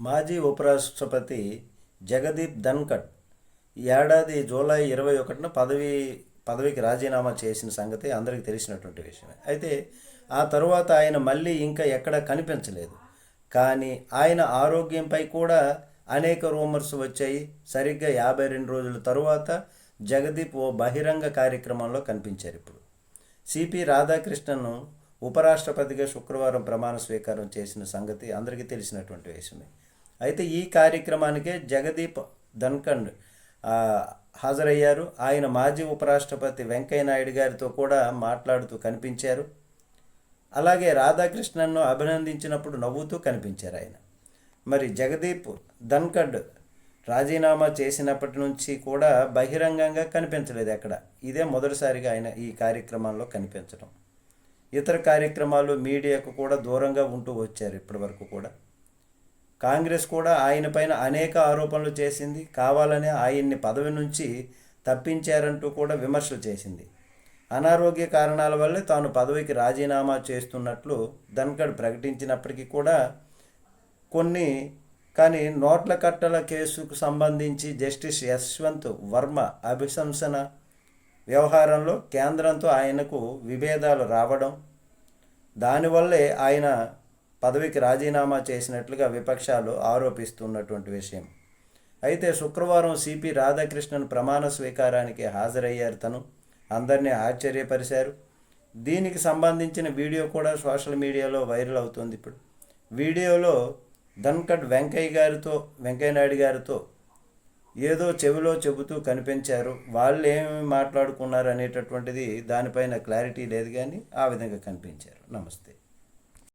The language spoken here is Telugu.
మాజీ ఉపరాష్ట్రపతి జగదీప్ ధన్కడ్ ఏడాది జూలై ఇరవై ఒకటిన పదవి పదవికి రాజీనామా చేసిన సంగతి అందరికీ తెలిసినటువంటి విషయమే. అయితే ఆ తరువాత ఆయన మళ్ళీ ఇంకా ఎక్కడ కనిపించలేదు. కానీ ఆయన ఆరోగ్యంపై కూడా అనేక రూమర్స్ వచ్చాయి. సరిగ్గా యాభై రెండు రోజుల తరువాత జగదీప్ ఓ బహిరంగ కార్యక్రమంలో కనిపించారు ఇప్పుడు. సిపి రాధాకృష్ణన్ను ఉపరాష్ట్రపతిగా శుక్రవారం ప్రమాణ స్వీకారం చేసిన సంగతి అందరికీ తెలిసినటువంటి విషయమే. అయితే ఈ కార్యక్రమానికే జగదీప్ ధన్ఖండ్ హాజరయ్యారు. ఆయన మాజీ ఉపరాష్ట్రపతి వెంకయ్య నాయుడు గారితో కూడా మాట్లాడుతూ కనిపించారు. అలాగే రాధాకృష్ణన్ను అభినందించినప్పుడు నవ్వుతూ కనిపించారు ఆయన. మరి జగదీప్ ధన్ఖడ్ రాజీనామా చేసినప్పటి నుంచి కూడా బహిరంగంగా కనిపించలేదు అక్కడ ఇదే మొదటిసారిగా ఆయన ఈ కార్యక్రమంలో కనిపించడం. ఇతర కార్యక్రమాలు మీడియాకు కూడా దూరంగా ఉంటూ వచ్చారు ఇప్పటివరకు కూడా. కాంగ్రెస్ కూడా ఆయన పైన అనేక ఆరోపణలు చేసింది. కావాలనే ఆయన్ని పదవి నుంచి తప్పించారంటూ కూడా విమర్శలు చేసింది. అనారోగ్య కారణాల వల్లే తాను పదవికి రాజీనామా చేస్తున్నట్లు ధన్కడ్ ప్రకటించినప్పటికీ కూడా కొన్ని కానీ నోట్ల కట్టల కేసుకు సంబంధించి జస్టిస్ యశ్వంత్ వర్మ అభిశంసన వ్యవహారంలో కేంద్రంతో ఆయనకు విభేదాలు రావడం దానివల్లే ఆయన పదవికి రాజీనామా చేసినట్లుగా విపక్షాలు ఆరోపిస్తున్నటువంటి విషయం. అయితే శుక్రవారం సిపి రాధాకృష్ణన్ ప్రమాణ స్వీకారానికి హాజరయ్యారు తను. అందరినీ ఆశ్చర్యపరిచారు దీనికి సంబంధించిన వీడియో కూడా సోషల్ మీడియాలో వైరల్ అవుతుంది ఇప్పుడు. వీడియోలో ధన్కడ్ వెంకయ్య గారితో వెంకయ్య నాయుడు గారితో ఏదో చెవిలో చెబుతూ కనిపించారు. వాళ్ళు ఏమి మాట్లాడుకున్నారు అనేటటువంటిది దానిపైన క్లారిటీ లేదు కానీ ఆ విధంగా కనిపించారు. నమస్తే.